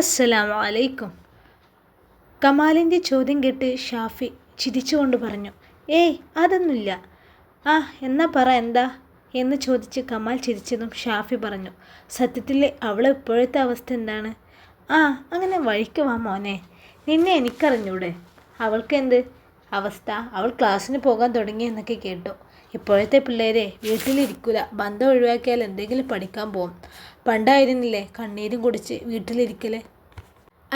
അസ്സലാമു അലൈക്കും കമാലിന്റെ ചോദ്യം കേട്ട് ഷാഫി ചിരിച്ചുകൊണ്ട് പറഞ്ഞു ഏയ് അതൊന്നുമില്ല. ആ എന്നാ പറ എന്താ? എന്ന് ചോദിച്ച് കമാൽ ചിരിച്ചതും ഷാഫി പറഞ്ഞു സത്യത്തിൽ അവളെ ഇപ്പോഴത്തെ അവസ്ഥ എന്താണ്? ആ അങ്ങനെ വഴിക്ക് വാ മോനെ. നിന്നെ എനിക്കറിഞ്ഞൂടെ. അവൾക്ക് എന്ത് അവസ്ഥ. അവൾ ക്ലാസ്സിന് പോകാൻ തുടങ്ങി എന്നൊക്കെ കേട്ടു. ഇപ്പോഴത്തെ പിള്ളേരെ വീട്ടിലിരിക്കില്ല ബന്ധം ഒഴിവാക്കിയാൽ എന്തെങ്കിലും പഠിക്കാൻ പോകും പണ്ടായിരുന്നില്ലേ? കണ്ണീരും കുടിച്ച് വീട്ടിലിരിക്കലേ.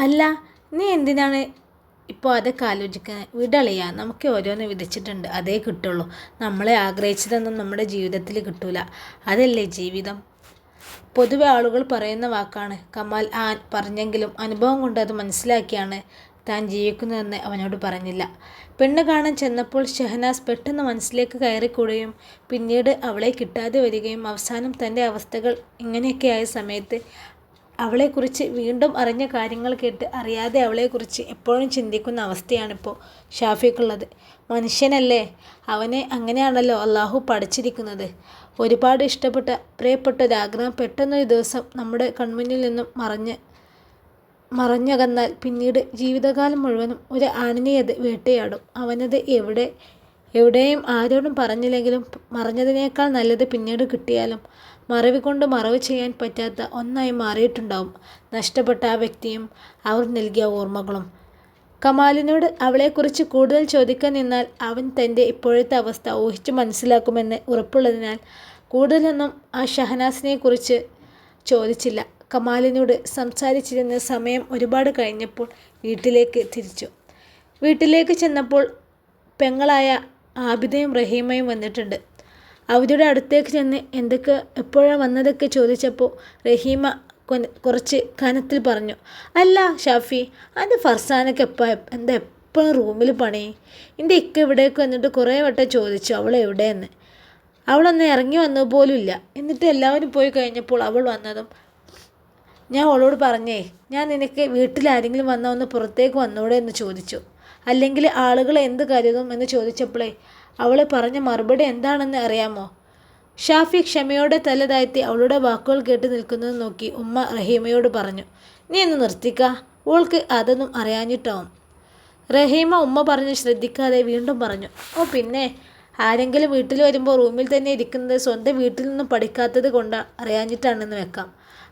അല്ല നീ എന്തിനാണ് ഇപ്പോൾ അതൊക്കെ ആലോചിക്കുന്നത് വിടളിയാ നമുക്ക് ഓരോന്ന് വിധിച്ചിട്ടുണ്ട് അതേ കിട്ടുള്ളൂ. നമ്മളെ ആഗ്രഹിച്ചതൊന്നും നമ്മുടെ ജീവിതത്തിൽ കിട്ടൂല. അതല്ലേ ജീവിതം? പൊതുവെ ആളുകൾ പറയുന്ന വാക്കാണ് കമാൽ ആൻ പറഞ്ഞെങ്കിലും അനുഭവം കൊണ്ട് അത് മനസ്സിലാക്കിയാണ്. താൻ ജീവിക്കുന്നതെന്ന് അവനോട് പറഞ്ഞില്ല. പെണ്ണ് കാണാൻ ചെന്നപ്പോൾ ഷെഹനാസ് പെട്ടെന്ന് മനസ്സിലേക്ക് കയറിക്കൂടുകയും പിന്നീട് അവളെ കിട്ടാതെ വരികയും അവസാനം തന്റെ അവസ്ഥകൾ ഇങ്ങനെയൊക്കെയായ സമയത്ത് അവളെക്കുറിച്ച് വീണ്ടും അറിഞ്ഞ കാര്യങ്ങൾ കേട്ട് അറിയാതെ അവളെക്കുറിച്ച് എപ്പോഴും ചിന്തിക്കുന്ന അവസ്ഥയാണിപ്പോൾ ഷാഫിക്കുള്ളത്. മനുഷ്യനല്ലേ? അവനെ അങ്ങനെയാണല്ലോ അള്ളാഹു പഠിച്ചിരിക്കുന്നത്. ഒരുപാട് ഇഷ്ടപ്പെട്ട പ്രിയപ്പെട്ട ഒരാഗ്രഹം പെട്ടെന്നൊരു ദിവസം നമ്മുടെ കൺമുന്നിൽ നിന്നും മറഞ്ഞ് മറഞ്ഞകന്നാൽ പിന്നീട് ജീവിതകാലം മുഴുവനും ഒരു ആണിനെ അത് വേട്ടയാടും. അവനത് എവിടെ എവിടെയും ആരോടും പറഞ്ഞില്ലെങ്കിലും മറഞ്ഞതിനേക്കാൾ നല്ലത് പിന്നീട് കിട്ടിയാലും. മറവി കൊണ്ട് മറവ് ചെയ്യാൻ പറ്റാത്ത ഒന്നായി മാറിയിട്ടുണ്ടാവും. നഷ്ടപ്പെട്ട ആ വ്യക്തിയും അവർ നൽകിയ ഓർമ്മകളും. കമാലിനോട് അവളെക്കുറിച്ച് കൂടുതൽ ചോദിക്കാൻ നിന്നാൽ അവൻ തന്റെ ഇപ്പോഴത്തെ അവസ്ഥ ഊഹിച്ചു മനസ്സിലാക്കുമെന്ന് ഉറപ്പുള്ളതിനാൽ കൂടുതലൊന്നും ആ ഷഹനാസിനെക്കുറിച്ച് ചോദിച്ചില്ല. കമാലിനോട് സംസാരിച്ചിരുന്ന സമയം ഒരുപാട് കഴിഞ്ഞപ്പോൾ വീട്ടിലേക്ക് തിരിച്ചു. വീട്ടിലേക്ക് ചെന്നപ്പോൾ പെങ്ങളായ ആബിദയും റഹീമയും വന്നിട്ടുണ്ട്. അവരുടെ അടുത്തേക്ക് ചെന്ന് എന്തൊക്കെ എപ്പോഴാണ് വന്നതൊക്കെ ചോദിച്ചപ്പോൾ റഹീമ കുറച്ച് കനത്തിൽ പറഞ്ഞു അല്ല ഷാഫി അത് ഫർസാനൊക്കെ എപ്പോൾ എന്താ എപ്പോഴും റൂമിൽ പണി? എന്റെ ഇക്ക ഇവിടേക്ക് വന്നിട്ട് കുറേ വട്ടം ചോദിച്ചു അവൾ എവിടെയെന്ന്? അവളൊന്ന് ഇറങ്ങി വന്നു ഇല്ല എന്നിട്ട് എല്ലാവരും പോയി കഴിഞ്ഞപ്പോൾ അവൾ വന്നതും ഞാൻ അവളോട് പറഞ്ഞേ ഞാൻ നിനക്ക് വീട്ടിലാരെങ്കിലും വന്നാൽ ഒന്ന് പുറത്തേക്ക് വന്നൂടെ എന്ന് ചോദിച്ചു. അല്ലെങ്കിൽ ആളുകൾ എന്ത് കരുതും? എന്ന് ചോദിച്ചപ്പോഴേ അവൾ പറഞ്ഞ മറുപടി എന്താണെന്ന് അറിയാമോ? ഷാഫി ക്ഷമയോടെ തല താഴ്ത്തി അവളുടെ വാക്കുകൾ കേട്ട് നിൽക്കുന്നത് നോക്കി ഉമ്മ റഹീമയോട് പറഞ്ഞു നീ ഒന്ന് നിർത്തിക്ക ഓൾക്ക് അതൊന്നും അറിയാഞ്ഞിട്ടാവും. റഹീമ ഉമ്മ പറഞ്ഞ് ശ്രദ്ധിക്കാതെ വീണ്ടും പറഞ്ഞു ഓ പിന്നെ ആരെങ്കിലും വീട്ടിൽ വരുമ്പോൾ റൂമിൽ തന്നെ ഇരിക്കുന്നത് സ്വന്തം വീട്ടിൽ നിന്നും പഠിക്കാത്തത് കൊണ്ട് അറിയാഞ്ഞിട്ടാണെന്ന് വെക്കാം.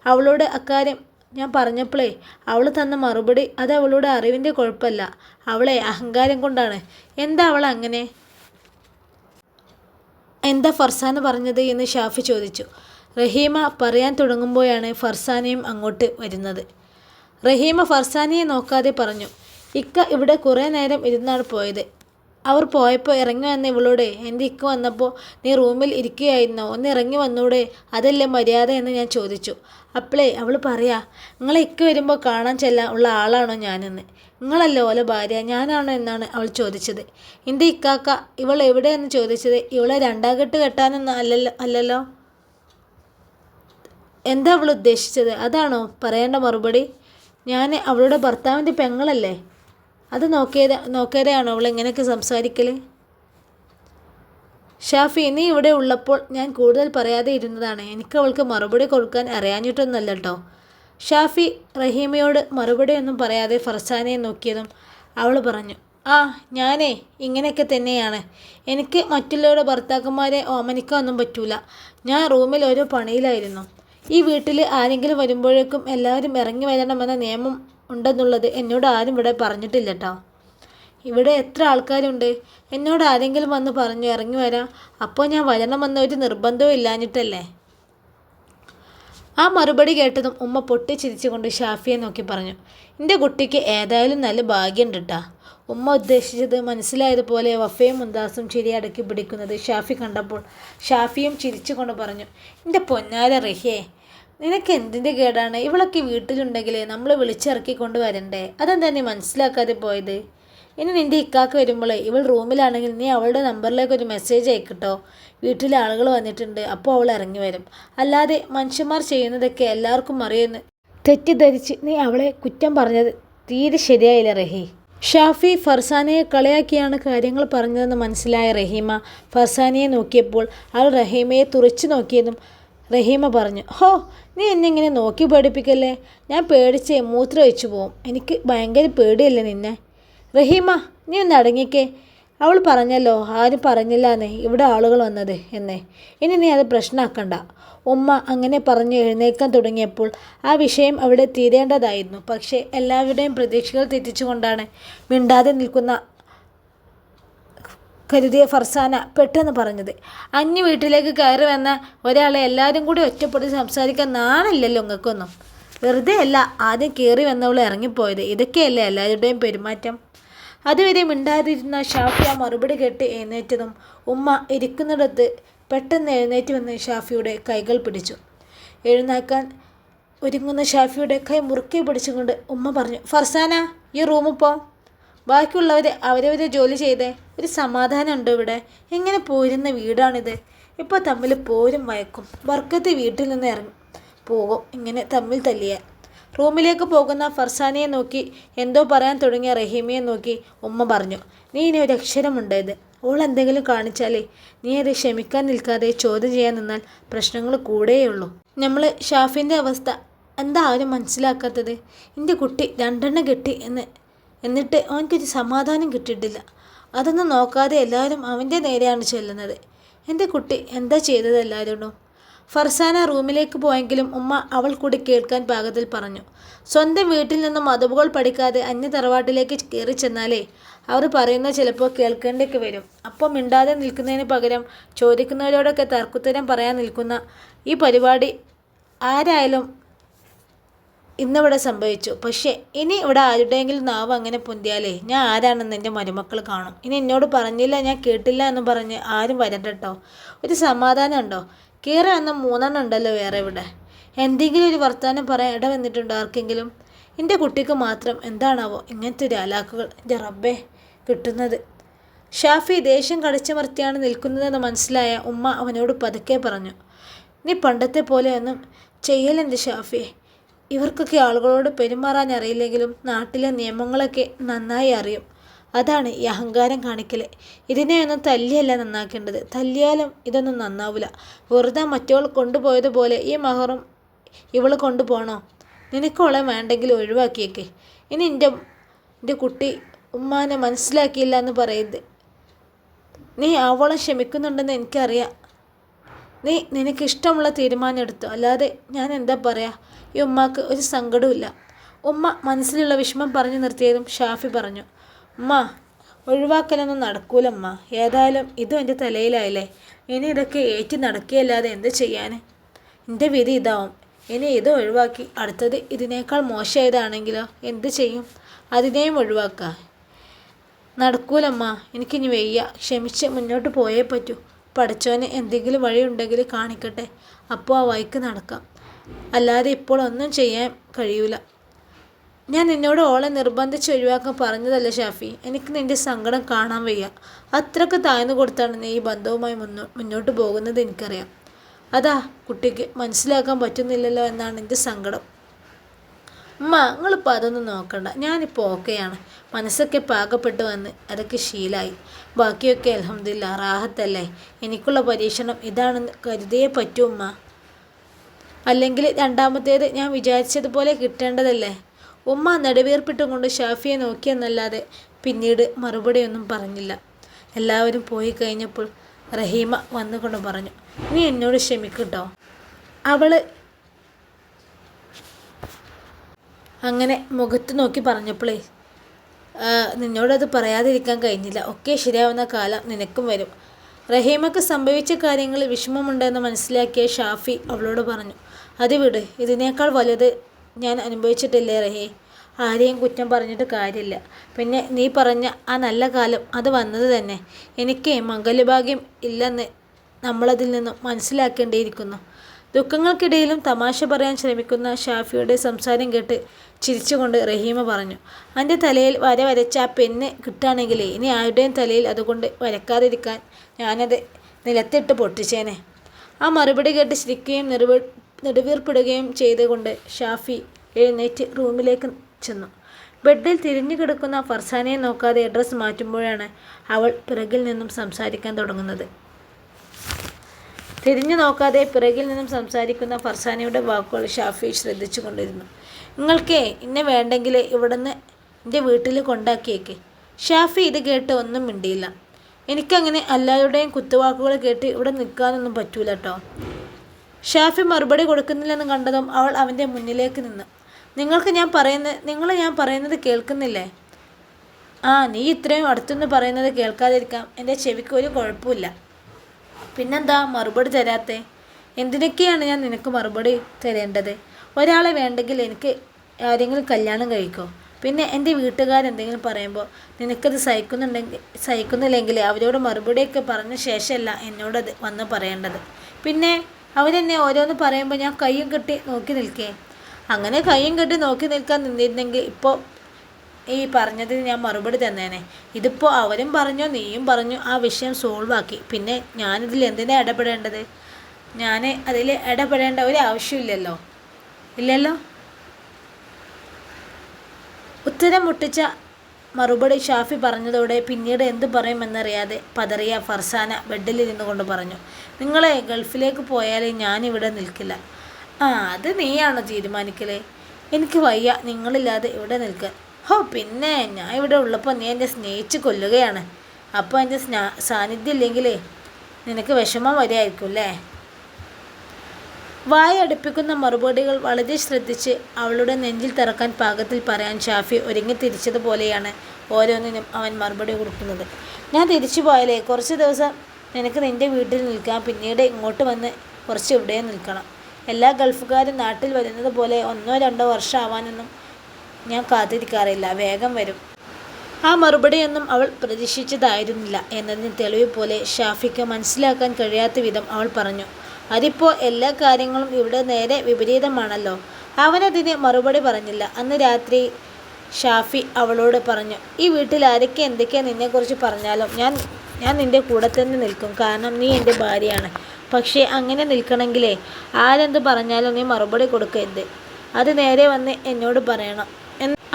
അവളോട് അക്കാര്യം ഞാൻ പറഞ്ഞപ്പോഴേ അവൾ തന്ന മറുപടി അത് അവളുടെ അറിവിന്റെ കുഴപ്പമല്ല. അവളെ അഹങ്കാരം കൊണ്ടാണ്. എന്താ അവൾ അങ്ങനെ? എന്താ ഫർസാന പറഞ്ഞത് എന്ന് ഷാഫി ചോദിച്ചു. റഹീമ പറയാൻ തുടങ്ങുമ്പോഴാണ് ഫർസാനയും അങ്ങോട്ട് വരുന്നത്. റഹീമ ഫർസാനയെ നോക്കാതെ പറഞ്ഞു ഇക്ക ഇവിടെ കുറേ നേരം ഇരുന്നാണ് പോയത്. അവർ പോയപ്പോൾ ഇറങ്ങി വന്ന ഇവളോട് എന്റെ ഇക്ക വന്നപ്പോൾ നീ റൂമിൽ ഇരിക്കുകയായിരുന്നോ? ഒന്ന് ഇറങ്ങി വന്നൂടെ? അതല്ലേ മര്യാദ എന്ന് ഞാൻ ചോദിച്ചു. അപ്പളേ അവൾ പറയാ നിങ്ങളെ ഇക്ക വരുമ്പോൾ കാണാൻ ചെല്ലാൻ ഉള്ള ആളാണോ ഞാനെന്ന്. നിങ്ങളല്ലോ ഓല ഭാര്യ? ഞാനാണോ എന്നാണ് അവൾ ചോദിച്ചത്. എന്റെ ഇക്കാക്ക ഇവൾ എവിടെയെന്ന് ചോദിച്ചത് ഇവളെ രണ്ടാം കെട്ട് കെട്ടാനൊന്നും അല്ലല്ലോ അല്ലല്ലോ? എന്താ അവൾ ഉദ്ദേശിച്ചത്? അതാണോ പറയേണ്ട മറുപടി? ഞാൻ അവളുടെ ഭർത്താവിന്റെ പെങ്ങളല്ലേ? അത് നോക്കിയത് നോക്കിയതാണോ അവൾ എങ്ങനെയൊക്കെ സംസാരിക്കൽ ഷാഫി നീ ഇവിടെ ഉള്ളപ്പോൾ ഞാൻ കൂടുതൽ പറയാതെ ഇരുന്നതാണ്. എനിക്ക് അവൾക്ക് മറുപടി കൊടുക്കാൻ അറിയാഞ്ഞിട്ടൊന്നല്ല കേട്ടോ ഷാഫി റഹീമയോട് മറുപടി ഒന്നും പറയാതെ ഫർസാനെ നോക്കിയതും അവൾ പറഞ്ഞു ആ ഞാനേ ഇങ്ങനെയൊക്കെ തന്നെയാണ്. എനിക്ക് മറ്റുള്ളവരുടെ ഭർത്താക്കന്മാരെ ഓമനിക്കാനൊന്നും പറ്റൂല. ഞാൻ റൂമിൽ ഓരോ പണിയിലായിരുന്നു. ഈ വീട്ടിൽ ആരെങ്കിലും വരുമ്പോഴേക്കും എല്ലാവരും ഇറങ്ങി വരണമെന്ന നിയമം ഉണ്ടെന്നുള്ളത് എന്നോട് ആരും ഇവിടെ പറഞ്ഞിട്ടില്ല കേട്ടോ ഇവിടെ എത്ര ആൾക്കാരുണ്ട്? എന്നോട് ആരെങ്കിലും വന്ന് പറഞ്ഞു ഇറങ്ങി വരാം. അപ്പോൾ ഞാൻ വരണമെന്ന ഒരു നിർബന്ധവും ഇല്ലാഞ്ഞിട്ടല്ലേ? ആ മറുപടി കേട്ടതും ഉമ്മ പൊട്ടി ചിരിച്ചുകൊണ്ട് ഷാഫിയെ നോക്കി പറഞ്ഞു എന്റെ കുട്ടിക്ക് ഏതായാലും നല്ല ഭാഗ്യമുണ്ട് കേട്ടാ ഉമ്മ ഉദ്ദേശിച്ചത് മനസ്സിലായതുപോലെ വഫയും മുന്താസും ചിരി അടക്കി പിടിക്കുന്നത് ഷാഫി കണ്ടപ്പോൾ ഷാഫിയും ചിരിച്ചുകൊണ്ട് പറഞ്ഞു എന്റെ പൊന്നാര റഹിയേ നിനക്ക് എന്തിന്റെ കേടാണ്? ഇവളൊക്കെ വീട്ടിലുണ്ടെങ്കിൽ നമ്മൾ വിളിച്ചിറക്കി കൊണ്ടുവരണ്ടേ? അതെന്താ നീ മനസ്സിലാക്കാതെ പോയത്? ഇനി നിന്റെ ഇക്കാക്ക് വരുമ്പോൾ ഇവൾ റൂമിലാണെങ്കിൽ നീ അവളുടെ നമ്പറിലേക്ക് ഒരു മെസ്സേജ് അയക്കട്ടോ? വീട്ടിലെ ആളുകൾ വന്നിട്ടുണ്ട് അപ്പോൾ അവൾ ഇറങ്ങി വരും. അല്ലാതെ മനുഷ്യന്മാർ ചെയ്യുന്നതൊക്കെ എല്ലാവർക്കും അറിയുന്നു തെറ്റിദ്ധരിച്ച് നീ അവളെ കുറ്റം പറഞ്ഞത് തീരെ ശരിയായില്ല റഹി. ഷാഫി ഫർസാനയെ കളയാക്കിയാണ് കാര്യങ്ങൾ പറഞ്ഞതെന്ന് മനസ്സിലായ റഹീമ ഫർസാനയെ നോക്കിയപ്പോൾ അവൾ റഹീമയെ തുറച്ചു നോക്കിയതും റഹീമ പറഞ്ഞു ഹോ നീ എന്നെ ഇങ്ങനെ നോക്കി പേടിപ്പിക്കല്ലേ? ഞാൻ പേടിച്ച് മൂത്രം ഒഴിച്ചു പോവും. എനിക്ക് ഭയങ്കര പേടിയല്ലേ നിന്നെ? റഹീമ നീ ഒന്ന് അടങ്ങിക്കേ. അവൾ പറഞ്ഞല്ലോ ആരും പറഞ്ഞില്ല എന്നേ ഇവിടെ ആളുകൾ വന്നത് എന്നേ. ഇനി നീ അത് പ്രശ്നമാക്കണ്ട ഉമ്മ അങ്ങനെ പറഞ്ഞ് എഴുന്നേൽക്കാൻ തുടങ്ങിയപ്പോൾ ആ വിഷയം അവിടെ തീരേണ്ടതായിരുന്നു. പക്ഷേ എല്ലാവരുടെയും പ്രതീക്ഷകൾ തെറ്റിച്ചുകൊണ്ടാണ് മിണ്ടാതെ നിൽക്കുന്ന കരുതിയ ഫർസാന പെട്ടെന്ന് പറഞ്ഞത്. അന്യ വീട്ടിലേക്ക് കയറി വന്ന ഒരാളെ എല്ലാവരും കൂടി ഒറ്റപ്പെട്ട് സംസാരിക്കാൻ നാണില്ലല്ലോ നിങ്ങൾക്കൊന്നും. വെറുതെ അല്ല ആദ്യം കയറി വന്നവൾ ഇറങ്ങിപ്പോയത്. ഇതൊക്കെയല്ലേ എല്ലാവരുടെയും പെരുമാറ്റം? അതുവരെ മിണ്ടാതിരുന്ന ഷാഫിയ മറുപടി കേട്ട് എഴുന്നേറ്റതും ഉമ്മ ഇരിക്കുന്നിടത്ത് പെട്ടെന്ന് എഴുന്നേറ്റ് വന്ന് ഷാഫിയുടെ കൈകൾ പിടിച്ചു. എഴുന്നേക്കാൻ ഒരുങ്ങുന്ന ഷാഫിയുടെ കൈ മുറുക്കി പിടിച്ചുകൊണ്ട് ഉമ്മ പറഞ്ഞു ഫർസാന ഈ റൂമിൽ പോ. ബാക്കിയുള്ളവർ അവരവരെ ജോലി ചെയ്തേ. ഒരു സമാധാനം ഉണ്ടോ ഇവിടെ? എങ്ങനെ പോരുന്ന വീടാണിത്? ഇപ്പോൾ തമ്മിൽ പോരും വയക്കും വർക്കത്തെ വീട്ടിൽ നിന്ന് ഇറങ്ങി പോകും. ഇങ്ങനെ തമ്മിൽ തല്ലിയാൽ. റൂമിലേക്ക് പോകുന്ന ഫർസാനയെ നോക്കി എന്തോ പറയാൻ തുടങ്ങിയ റഹീമയെ നോക്കി ഉമ്മ പറഞ്ഞു നീ ഇനി ഒരു അക്ഷരമുണ്ടായത് ഓൾ എന്തെങ്കിലും കാണിച്ചാലേ നീ അത് ക്ഷമിക്കാൻ നിൽക്കാതെ ചോദ്യം ചെയ്യാൻ നിന്നാൽ പ്രശ്നങ്ങൾ കൂടെയുള്ളൂ. നമ്മൾ ഷാഫിന്റെ അവസ്ഥ എന്താ ആരും മനസ്സിലാക്കാത്തത്? എന്റെ കുട്ടി രണ്ടെണ്ണം കെട്ടി എന്ന് എന്നിട്ട് അവനക്കൊരു സമാധാനം കിട്ടിയിട്ടില്ല. അതൊന്നും നോക്കാതെ എല്ലാവരും അവന്റെ നേരെയാണ് ചെല്ലുന്നത്. എന്റെ കുട്ടി എന്താ ചെയ്തത് എല്ലാവരോടും? ഫർസാന റൂമിലേക്ക് പോയെങ്കിലും ഉമ്മ അവൾ കൂടി കേൾക്കാൻ പാകത്തിൽ പറഞ്ഞു. സ്വന്തം വീട്ടിൽ നിന്നും മതവുകൾ പഠിക്കാതെ അന്യ തറവാട്ടിലേക്ക് കയറി ചെന്നാലേ അവർ പറയുന്ന ചിലപ്പോൾ കേൾക്കേണ്ടിക്ക് വരും. അപ്പം മിണ്ടാതെ നിൽക്കുന്നതിന് പകരം ചോദിക്കുന്നവരോടൊക്കെ തർക്കുത്തരം പറയാൻ നിൽക്കുന്ന ഈ പരിപാടി ആരായാലും ഇന്നിവിടെ സംഭവിച്ചു. പക്ഷേ ഇനി ഇവിടെ ആരുടെയെങ്കിലും നാവ് അങ്ങനെ പൊന്തിയാലേ ഞാൻ ആരാണെന്ന് എന്റെ മരുമക്കൾ കാണും. ഇനി എന്നോട് പറഞ്ഞില്ല ഞാൻ കേട്ടില്ല എന്ന് പറഞ്ഞ് ആരും വരണ്ടട്ടോ. ഒരു സമാധാനം ഉണ്ടോ? കീറ എന്ന മൂന്നെണ്ണം ഉണ്ടല്ലോ വേറെ ഇവിടെ. എന്തെങ്കിലും ഒരു വർത്തമാനം പറയാൻ ഇട വന്നിട്ടുണ്ടോ ആർക്കെങ്കിലും? എന്റെ കുട്ടിക്ക് മാത്രം എന്താണാവോ ഇങ്ങനത്തെ ഒരു അലാക്കുകൾ എന്റെ റബ്ബേ കിട്ടുന്നത്. ഷാഫി ദേഷ്യം കടിച്ചമർത്തിയാണ് നിൽക്കുന്നതെന്ന് മനസ്സിലായ ഉമ്മ അവനോട് പതുക്കെ പറഞ്ഞു. നീ പണ്ടത്തെ പോലെയൊന്നും ചെയ്യലെന്റെ ഷാഫിയെ? ഇവർക്കൊക്കെ ആളുകളോട് പെരുമാറാൻ അറിയില്ലെങ്കിലും നാട്ടിലെ നിയമങ്ങളൊക്കെ നന്നായി അറിയും. അതാണ് ഈ അഹങ്കാരം കാണിക്കൽ ഇതിനെയൊന്നും തല്ലിയല്ല നന്നാക്കേണ്ടത്. തല്ലിയാലും ഇതൊന്നും നന്നാവില്ല വെറുതെ മറ്റവൾ കൊണ്ടുപോയതുപോലെ ഈ മഹറും ഇവൾ കൊണ്ടുപോകണോ? നിനക്കോളെ വേണ്ടെങ്കിൽ ഒഴിവാക്കിയേക്കെ. ഇനി എന്റെ എന്റെ കുട്ടി ഉമ്മാനെ മനസ്സിലാക്കിയില്ല എന്ന് പറയരുത് നീ അവളെ ക്ഷമിക്കുന്നുണ്ടെന്ന് എനിക്കറിയാം. നീ നിനക്കിഷ്ടമുള്ള തീരുമാനം എടുത്തു അല്ലാതെ ഞാൻ എന്താ പറയാ? ഈ ഉമ്മാക്ക് ഒരു സങ്കടമില്ല ഉമ്മ മനസ്സിലുള്ള വിഷമം പറഞ്ഞു നിർത്തിയതും ഷാഫി പറഞ്ഞു ഉമ്മ ഒഴിവാക്കലൊന്നും നടക്കൂലമ്മ. ഏതായാലും ഇതും എന്റെ തലയിലായില്ലേ? ഇനി ഇതൊക്കെ ഏറ്റി നടക്കുകയല്ലാതെ എന്ത് ചെയ്യാൻ എന്റെ വിധി ഇതാവും. ഇനി ഇത് ഒഴിവാക്കി അടുത്തത് ഇതിനേക്കാൾ മോശമായതാണെങ്കിലോ? എന്ത് ചെയ്യും? അതിനെയും ഒഴിവാക്കുക നടക്കൂലമ്മ. എനിക്കിനി വയ്യ. ക്ഷമിച്ച് മുന്നോട്ട് പോയേ പറ്റൂ. പഠിച്ചവന് എന്തെങ്കിലും വഴിയുണ്ടെങ്കിൽ കാണിക്കട്ടെ. അപ്പോൾ ആ വഴിക്ക് നടക്കാം. അല്ലാതെ ഇപ്പോൾ ഒന്നും ചെയ്യാൻ കഴിയൂല. ഞാൻ നിന്നോട് ഓളെ നിർബന്ധിച്ച് ഒഴിവാക്കാൻ പറഞ്ഞതല്ല ഷാഫി? എനിക്ക് നിന്റെ സങ്കടം കാണാൻ വയ്യ. അത്രയ്ക്ക് താഴ്ന്നു കൊടുത്താണ് നീ ഈ ബന്ധവുമായി മുന്നോ മുന്നോട്ട് പോകുന്നത് എനിക്കറിയാം. അതാ കുട്ടിക്ക് മനസ്സിലാക്കാൻ പറ്റുന്നില്ലല്ലോ എന്നാണ് എന്റെ സങ്കടം. ഉമ്മ നിങ്ങളിപ്പോൾ അതൊന്നും നോക്കണ്ട. ഞാനിപ്പോൾ ഓക്കെയാണ് മനസ്സൊക്കെ പാകപ്പെട്ട് വന്ന് അതൊക്കെ ശീലായി. ബാക്കിയൊക്കെ അലഹമില്ല റാഹത്തല്ലേ? എനിക്കുള്ള പരീക്ഷണം ഇതാണെന്ന് കരുതേ പറ്റൂ ഉമ്മ. അല്ലെങ്കിൽ രണ്ടാമത്തേത് ഞാൻ വിചാരിച്ചതുപോലെ കിട്ടേണ്ടതല്ലേ? ഉമ്മ നെടുവീർപ്പിട്ടും കൊണ്ട് ഷാഫിയെ നോക്കിയെന്നല്ലാതെ പിന്നീട് മറുപടിയൊന്നും പറഞ്ഞില്ല. എല്ലാവരും പോയി കഴിഞ്ഞപ്പോൾ റഹീമ വന്നുകൊണ്ട് പറഞ്ഞു നീ എന്നോട് ക്ഷമിക്കട്ടോ അവൾ അങ്ങനെ മുഖത്ത് നോക്കി പറഞ്ഞപ്പോഴേ "ആ, നിന്നോടത് പറയാതിരിക്കാൻ കഴിഞ്ഞില്ല. ഒക്കെ ശരിയാവുന്ന കാലം നിനക്കും വരും. റഹീമക്ക് സംഭവിച്ച കാര്യങ്ങളിൽ വിഷമമുണ്ടെന്ന് മനസ്സിലാക്കിയ ഷാഫി അവളോട് പറഞ്ഞു അത് വിട് ഇതിനേക്കാൾ വലുത് ഞാൻ അനുഭവിച്ചിട്ടില്ലേ റഹീം? ആരെയും കുറ്റം പറഞ്ഞിട്ട് കാര്യമില്ല. പിന്നെ നീ പറഞ്ഞ ആ നല്ല കാലം അത് വന്നത് തന്നെ. എനിക്ക് മംഗല്യഭാഗ്യം ഇല്ലെന്ന് നമ്മളതിൽ നിന്നും മനസ്സിലാക്കേണ്ടിയിരിക്കുന്നു. ദുഃഖങ്ങൾക്കിടയിലും തമാശ പറയാൻ ശ്രമിക്കുന്ന ഷാഫിയുടെ സംസാരം കേട്ട് ചിരിച്ചുകൊണ്ട് റഹീമ പറഞ്ഞു എന്റെ തലയിൽ വര വരച്ച ആ പെണ്ണ് കിട്ടുകയാണെങ്കിലേ ഇനി ആരുടെയും തലയിൽ അതുകൊണ്ട് വരക്കാതിരിക്കാൻ ഞാനത് നിലത്തിട്ട് പൊട്ടിച്ചേനെ. ആ മറുപടി കേട്ട് ചിരിക്കുകയും നെടുവീ നെടുവീർപ്പിടുകയും ചെയ്തുകൊണ്ട് ഷാഫി എഴുന്നേറ്റ് റൂമിലേക്ക് ചെന്നു. ബെഡിൽ തിരിഞ്ഞു കിടക്കുന്ന ഫർസാനയെ നോക്കാതെ ഡ്രസ്സ് മാറ്റുമ്പോഴാണ് അവൾ പിറകിൽ നിന്നും സംസാരിക്കാൻ തുടങ്ങുന്നത്. തിരിഞ്ഞു നോക്കാതെ പിറകിൽ നിന്നും സംസാരിക്കുന്ന ഫർസാനയുടെ വാക്കുകൾ ഷാഫി ശ്രദ്ധിച്ചു കൊണ്ടിരുന്നു നിങ്ങൾക്ക് എന്നെ വേണ്ടെങ്കിൽ ഇവിടുന്ന് എന്റെ വീട്ടിൽ കൊണ്ടാക്കിയേക്ക്. ഷാഫി ഇത് കേട്ട് ഒന്നും മിണ്ടിയില്ല. എനിക്കങ്ങനെ എല്ലാവരുടെയും കുത്തുവാക്കുകൾ കേട്ട് ഇവിടെ നിൽക്കാനൊന്നും പറ്റൂല കേട്ടോ ഷാഫി മറുപടി കൊടുക്കുന്നില്ലെന്ന് കണ്ടതും അവൾ അവന്റെ മുന്നിലേക്ക് നിന്നു. നിങ്ങൾക്ക് ഞാൻ പറയുന്ന നിങ്ങൾ ഞാൻ പറയുന്നത് കേൾക്കുന്നില്ലേ? ആ നീ ഇത്രയും അടുത്തുനിന്ന് പറയുന്നത് കേൾക്കാതിരിക്കാം. എന്റെ ചെവിക്ക് ഒരു കുഴപ്പമില്ല. പിന്നെന്താ മറുപടി തരാത്തെ? എന്തിനൊക്കെയാണ് ഞാൻ നിനക്ക് മറുപടി തരേണ്ടത്? ഒരാളെ വേണ്ടെങ്കിൽ എനിക്ക് ആരെങ്കിലും കല്യാണം കഴിക്കോ? പിന്നെ എന്റെ വീട്ടുകാരെന്തെങ്കിലും പറയുമ്പോൾ നിനക്കത് സഹിക്കുന്നുണ്ടെങ്കിൽ സഹിക്കുന്നില്ലെങ്കിൽ അവരോട് മറുപടിയൊക്കെ പറഞ്ഞ ശേഷമല്ല എന്നോടത് വന്ന് പറയേണ്ടത്. പിന്നെ അവരെന്നെ ഓരോന്ന് പറയുമ്പോൾ ഞാൻ കയ്യും കെട്ടി നോക്കി നിൽക്കേ. അങ്ങനെ കയ്യും കെട്ടി നോക്കി നിൽക്കാൻ നിന്നിരുന്നെങ്കിൽ ഇപ്പോൾ ഈ പറഞ്ഞതിന് ഞാൻ മറുപടി തന്നേനെ. ഇതിപ്പോൾ അവരും പറഞ്ഞു നീയും പറഞ്ഞു ആ വിഷയം സോൾവ് ആക്കി. പിന്നെ ഞാനിതിൽ എന്തിനാ ഇടപെടേണ്ടത്? ഞാൻ അതിൽ ഇടപെടേണ്ട ഒരു ആവശ്യമില്ലല്ലോ. ഇല്ലല്ലോ? ഉത്തരം മുട്ടിച്ച മറുപടി ഷാഫി പറഞ്ഞതോടെ പിന്നീട് എന്ത് പറയുമെന്നറിയാതെ പതറിയ ഫർസാന ബെഡിലിരുന്നു കൊണ്ട് പറഞ്ഞു നിങ്ങളെ ഗൾഫിലേക്ക് പോയാലേ ഞാനിവിടെ നിൽക്കില്ല. ആ അത് നീയാണോ തീരുമാനിക്കലേ? എനിക്ക് വയ്യ നിങ്ങളില്ലാതെ ഇവിടെ നിൽക്കാൻ. ഹോ പിന്നെ ഞാൻ ഇവിടെ ഉള്ളപ്പോൾ നീ എന്നെ സ്നേഹിച്ച് കൊല്ലുകയാണ്. അപ്പോൾ എന്റെ സ്നാ സാന്നിധ്യം ഇല്ലെങ്കിലേ നിനക്ക് വിഷമം വരെയായിരിക്കും അല്ലേ? വായ അടുപ്പിക്കുന്ന മറുപടികൾ വളരെ ശ്രദ്ധിച്ച് അവളുടെ നെഞ്ചിൽ തറക്കാൻ പാകത്തിൽ പറയാൻ ഷാഫി ഒരുങ്ങി തിരിച്ചതുപോലെയാണ് ഓരോന്നിനും അവൻ മറുപടി കൊടുക്കുന്നത്. ഞാൻ തിരിച്ചു പോയാലേ കുറച്ച് ദിവസം നിനക്ക് നിന്റെ വീട്ടിൽ നിൽക്കാം പിന്നീട് ഇങ്ങോട്ട് വന്ന് കുറച്ച് ഇവിടെ നിൽക്കണം. എല്ലാ ഗൾഫുകാരും നാട്ടിൽ വരുന്നത് പോലെ ഒന്നോ രണ്ടോ വർഷം ആവാനൊന്നും ഞാൻ കാത്തിരിക്കാറില്ല. വേഗം വരും. ആ മറുപടിയൊന്നും അവൾ പ്രതീക്ഷിച്ചതായിരുന്നില്ല എന്നതിന് തെളിവ് പോലെ ഷാഫിക്ക് മനസ്സിലാക്കാൻ കഴിയാത്ത വിധം അവൾ പറഞ്ഞു. അതിപ്പോൾ എല്ലാ കാര്യങ്ങളും ഇവിടെ നേരെ വിപരീതമാണല്ലോ. അവനതിന് മറുപടി പറഞ്ഞില്ല. അന്ന് രാത്രി ഷാഫി അവളോട് പറഞ്ഞു ഈ വീട്ടിൽ ആരൊക്കെ എന്തൊക്കെ നിന്നെക്കുറിച്ച് പറഞ്ഞാലും ഞാൻ ഞാൻ നിന്റെ കൂടെ തന്നെ നിൽക്കും. കാരണം നീ എന്റെ ഭാര്യയാണ്. പക്ഷേ അങ്ങനെ നിൽക്കണമെങ്കിലേ ആരെന്ത് പറഞ്ഞാലും നീ മറുപടി കൊടുക്കരുത്. അത് നേരെ വന്ന് എന്നോട് പറയണം.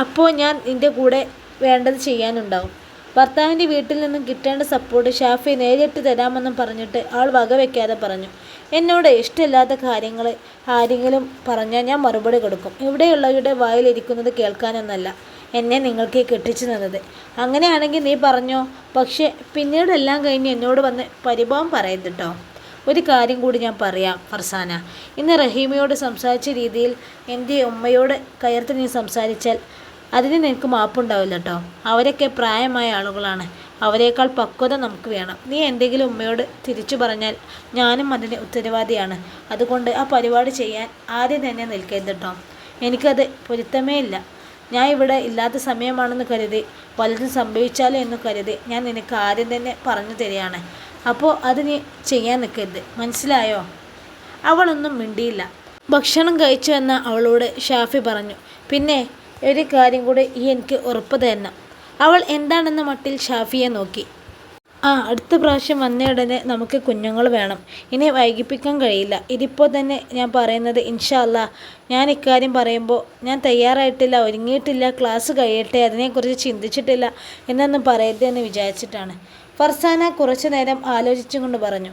അപ്പോൾ ഞാൻ നിന്റെ കൂടെ വേണ്ടത് ചെയ്യാനുണ്ടാവും. ഭർത്താവിന്റെ വീട്ടിൽ നിന്നും കിട്ടേണ്ട സപ്പോർട്ട് ഷാഫി നേരിട്ട് തരാമെന്നും പറഞ്ഞിട്ട് ആൾ വകവെക്കാതെ പറഞ്ഞു. എന്നോട് ഇഷ്ടമില്ലാത്ത കാര്യങ്ങൾ ആരെങ്കിലും പറഞ്ഞാൽ ഞാൻ മറുപടി കൊടുക്കും. ഇവിടെയുള്ളവരുടെ വായിലിരിക്കുന്നത് കേൾക്കാനൊന്നല്ല എന്നെ നിങ്ങൾക്ക് കെട്ടിച്ചു തന്നത്. അങ്ങനെയാണെങ്കിൽ നീ പറഞ്ഞോ? പക്ഷേ പിന്നീട് എല്ലാം കഴിഞ്ഞ് എന്നോട് വന്ന് പരിഭവം പറയരുത് കേട്ടോ ഒരു കാര്യം കൂടി ഞാൻ പറയാം ഫർസാന. ഇന്ന് റഹീമയോട് സംസാരിച്ച രീതിയിൽ എന്റെ ഉമ്മയോട് കയർത്ത് നീ സംസാരിച്ചാൽ അതിന് നിനക്ക് മാപ്പുണ്ടാവില്ല കേട്ടോ അവരൊക്കെ പ്രായമായ ആളുകളാണ്. അവരെക്കാൾ പക്വത നമുക്ക് വേണം. നീ എന്തെങ്കിലും ഉമ്മയോട് തിരിച്ചു പറഞ്ഞാൽ ഞാനും അതിന് ഉത്തരവാദിയാണ്. അതുകൊണ്ട് ആ പരിപാടി ചെയ്യാൻ ആദ്യം തന്നെ നിൽക്കരുത് കേട്ടോ എനിക്കത് പൊരുത്തമേ ഇല്ല. ഞാൻ ഇവിടെ ഇല്ലാത്ത സമയമാണെന്ന് കരുതി പലതും സംഭവിച്ചാലോ എന്ന് കരുതി ഞാൻ നിനക്ക് ആദ്യം തന്നെ പറഞ്ഞു തരികയാണ്. അപ്പോൾ അത് നീ ചെയ്യാൻ നിൽക്കരുത്. മനസ്സിലായോ? അവളൊന്നും മിണ്ടിയില്ല. ഭക്ഷണം കഴിച്ചു എന്ന അവളോട് ഷാഫി പറഞ്ഞു. പിന്നെ ഒരു കാര്യം കൂടെ ഈ എനിക്ക് ഉറപ്പ് തരണം. അവൾ എന്താണെന്ന മട്ടിൽ ഷാഫിയെ നോക്കി. ആ അടുത്ത പ്രാവശ്യം വന്ന ഉടനെ നമുക്ക് കുഞ്ഞുങ്ങൾ വേണം. ഇനി വൈകിപ്പിക്കാൻ കഴിയില്ല. ഇതിപ്പോൾ തന്നെ ഞാൻ പറയുന്നത് ഇൻഷാ അല്ല ഞാൻ ഇക്കാര്യം പറയുമ്പോൾ ഞാൻ തയ്യാറായിട്ടില്ല ഒരുങ്ങിയിട്ടില്ല ക്ലാസ് കഴിയട്ടെ അതിനെക്കുറിച്ച് ചിന്തിച്ചിട്ടില്ല എന്നൊന്നും പറയരുത് എന്ന് വിചാരിച്ചിട്ടാണ്. ഫർസാന കുറച്ചു നേരം ആലോചിച്ചുകൊണ്ട് പറഞ്ഞു.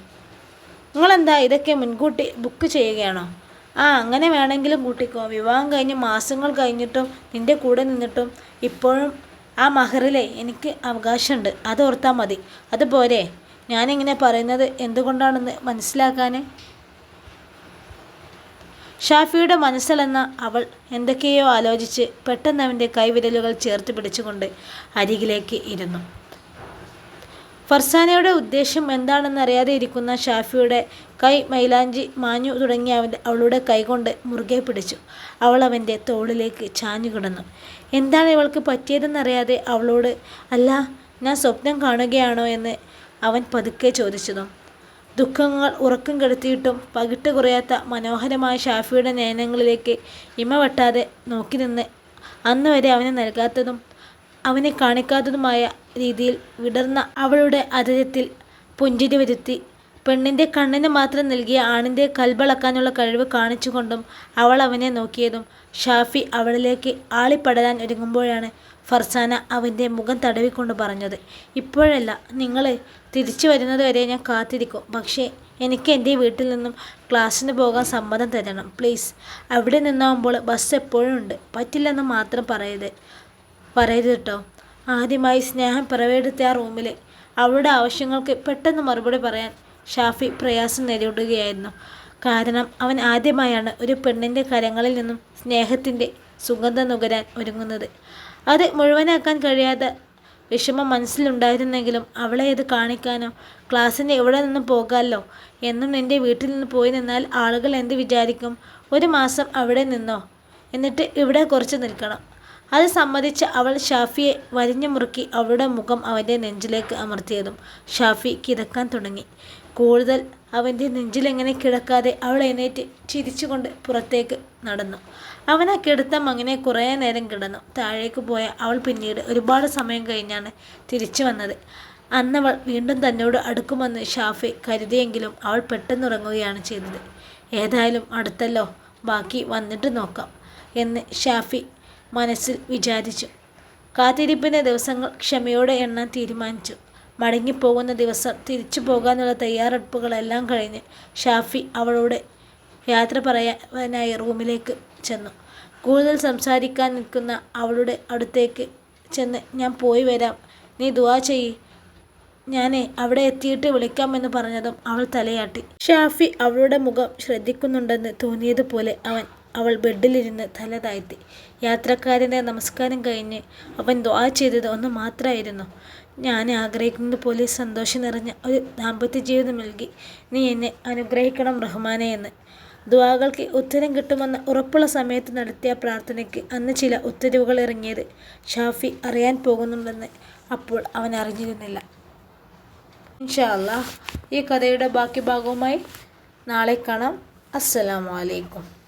നിങ്ങളെന്താ ഇതൊക്കെ മുൻകൂട്ടി ബുക്ക് ചെയ്യുകയാണോ? ആ അങ്ങനെ വേണമെങ്കിലും കൂട്ടിക്കോ. വിവാഹം കഴിഞ്ഞ് മാസങ്ങൾ കഴിഞ്ഞിട്ടും നിന്റെ കൂടെ നിന്നിട്ടും ഇപ്പോഴും ആ മഹറിലെ എനിക്ക് അവകാശമുണ്ട്. അത് ഓർത്താൽ മതി. അതുപോലെ ഞാനിങ്ങനെ പറയുന്നത് എന്തുകൊണ്ടാണെന്ന് മനസ്സിലാക്കാൻ ഷാഫിയുടെ മനസ്സിലെന്ന അവൾ എന്തൊക്കെയോ ആലോചിച്ച് പെട്ടെന്ന് അവന്റെ കൈവിരലുകൾ ചേർത്ത് പിടിച്ചുകൊണ്ട് അരികിലേക്ക് ഇരുന്നു. ഫർസാനയുടെ ഉദ്ദേശം എന്താണെന്നറിയാതെ ഇരിക്കുന്ന ഷാഫിയുടെ കൈ മൈലാഞ്ചി മാഞ്ഞു തുടങ്ങി അവന്റെ അവളുടെ കൈകൊണ്ട് മുറുകെ പിടിച്ചു. അവൾ അവന്റെ തോളിലേക്ക് ചാഞ്ഞു കിടന്നു. എന്താണ് ഇവൾക്ക് പറ്റിയതെന്നറിയാതെ അവളോട് അല്ല ഞാൻ സ്വപ്നം കാണുകയാണോ? എന്ന് അവൻ പതുക്കെ ചോദിച്ചതും. ദുഃഖങ്ങൾ ഉറക്കം കെടുത്തിയിട്ടും പകിട്ട് കുറയാത്ത മനോഹരമായ ഷാഫിയുടെ നയനങ്ങളിലേക്ക് ഇമ വെട്ടാതെ നോക്കി നിന്ന് അന്ന് വരെ അവന് നൽകാത്തതും അവനെ കാണിക്കാത്തതുമായ രീതിയിൽ വിടർന്ന അവളുടെ അതിരത്തിൽ പുഞ്ചിരി വരുത്തി. പെണ്ണിന്റെ കണ്ണിന് മാത്രം നൽകിയ ആണിന്റെ കൽബളക്കാനുള്ള കഴിവ് കാണിച്ചുകൊണ്ടും അവൾ അവനെ നോക്കിയതും ഷാഫി അവളിലേക്ക് ആളിപ്പടരാൻ ഒരുങ്ങുമ്പോഴാണ് ഫർസാന അവന്റെ മുഖം തടവിക്കൊണ്ട് പറഞ്ഞത്. ഇപ്പോഴല്ല നിങ്ങൾ തിരിച്ചു വരുന്നത് വരെ ഞാൻ കാത്തിരിക്കും. പക്ഷേ എനിക്ക് എന്റെ വീട്ടിൽ നിന്നും ക്ലാസ്സിന് പോകാൻ സമ്മതം തരണം. പ്ലീസ് അവിടെ നിന്നാകുമ്പോൾ ബസ് എപ്പോഴും ഉണ്ട്. പറ്റില്ലെന്ന് മാത്രം പറയരുത്. പറയരുത് കേട്ടോ. ആദ്യമായി സ്നേഹം പിറവെടുത്ത ആ റൂമിൽ അവളുടെ ആവശ്യങ്ങൾക്ക് പെട്ടെന്ന് മറുപടി പറയാൻ ഷാഫി പ്രയാസം നേരിടുകയായിരുന്നു. കാരണം അവൻ ആദ്യമായാണ് ഒരു പെണ്ണിന്റെ കരങ്ങളിൽ നിന്നും സ്നേഹത്തിന്റെ സുഗന്ധം നുകരാൻ ഒരുങ്ങുന്നത്. അത് മുഴുവനാക്കാൻ കഴിയാതെ വിഷമം മനസ്സിലുണ്ടായിരുന്നെങ്കിലും അവളെ ഇത് കാണിക്കാനോ ക്ലാസ്സിന് എവിടെ നിന്നും പോകാമല്ലോ എന്നും നിന്റെ വീട്ടിൽ നിന്ന് പോയി നിന്നാൽ ആളുകൾ എന്ത് വിചാരിക്കും? ഒരു മാസം അവിടെ നിന്നോ? എന്നിട്ട് ഇവിടെ കുറച്ച് നിൽക്കണം. അത് സമ്മതിച്ച് അവൾ ഷാഫിയെ വരിഞ്ഞു മുറുക്കി അവളുടെ മുഖം അവന്റെ നെഞ്ചിലേക്ക് അമർത്തിയതും ഷാഫി കിടക്കാൻ തുടങ്ങി. കൂടുതൽ അവന്റെ നെഞ്ചിലെങ്ങനെ കിടക്കാതെ അവൾ എണീറ്റ് ചിരിച്ചുകൊണ്ട് പുറത്തേക്ക് നടന്നു. അവൻ ആ കിടത്തം അങ്ങനെ കുറേ നേരം കിടന്നു. താഴേക്ക് പോയ അവൾ പിന്നീട് ഒരുപാട് സമയം കഴിഞ്ഞാണ് തിരിച്ചു വന്നത്. അന്നവൾ വീണ്ടും തന്നോട് അടുക്കുമെന്ന് ഷാഫി കരുതിയെങ്കിലും അവൾ പെട്ടെന്ന് ഉറങ്ങുകയാണ് ചെയ്തത്. ഏതായാലും അടുത്തല്ലോ ബാക്കി വന്നിട്ട് നോക്കാം എന്ന് ഷാഫി മനസ്സിൽ വിചാരിച്ചു. കാത്തിരിപ്പിന്റെ ദിവസങ്ങൾ ക്ഷമയോടെ എണ്ണാൻ തീരുമാനിച്ചു. മടങ്ങിപ്പോകുന്ന ദിവസം തിരിച്ചു പോകാനുള്ള തയ്യാറെടുപ്പുകളെല്ലാം കഴിഞ്ഞ് ഷാഫി അവളോട് യാത്ര പറയാനായി റൂമിലേക്ക് ചെന്നു. കൂടുതൽ സംസാരിക്കാൻ നിൽക്കുന്ന അവളുടെ അടുത്തേക്ക് ചെന്ന് ഞാൻ പോയി വരാം. നീ ദുവാ ചെയ്യ്. ഞാനേ അവിടെ എത്തിയിട്ട് വിളിക്കാമെന്ന് പറഞ്ഞതും അവൾ തലയാട്ടി. ഷാഫി അവളുടെ മുഖം ശ്രദ്ധിക്കുന്നുണ്ടെന്ന് തോന്നിയതുപോലെ അവൻ അവൾ ബെഡിലിരുന്ന് തല താഴ്ത്തി. യാത്രക്കാരന്റെ നമസ്കാരം കഴിഞ്ഞ് അവൻ ദ്വാ ചെയ്തത് ഒന്ന് മാത്രമായിരുന്നു. ഞാൻ ആഗ്രഹിക്കുന്നത് പോലെ സന്തോഷം നിറഞ്ഞ ഒരു ദാമ്പത്യ ജീവിതം നൽകി. നീ എന്നെ അനുഗ്രഹിക്കണം റഹ്മാനെ എന്ന്. ദ്വാകൾക്ക് ഉത്തരം കിട്ടുമെന്ന് ഉറപ്പുള്ള സമയത്ത് നടത്തിയ പ്രാർത്ഥനയ്ക്ക് അന്ന് ചില ഉത്തരവുകൾ ഇറങ്ങിയത് ഷാഫി അറിയാൻ പോകുന്നുണ്ടെന്ന് അപ്പോൾ അവൻ അറിഞ്ഞിരുന്നില്ല. ഇൻഷാല്ല ഈ കഥയുടെ ബാക്കി ഭാഗവുമായി നാളെ കാണാം. അസ്സലാമു അലൈക്കും.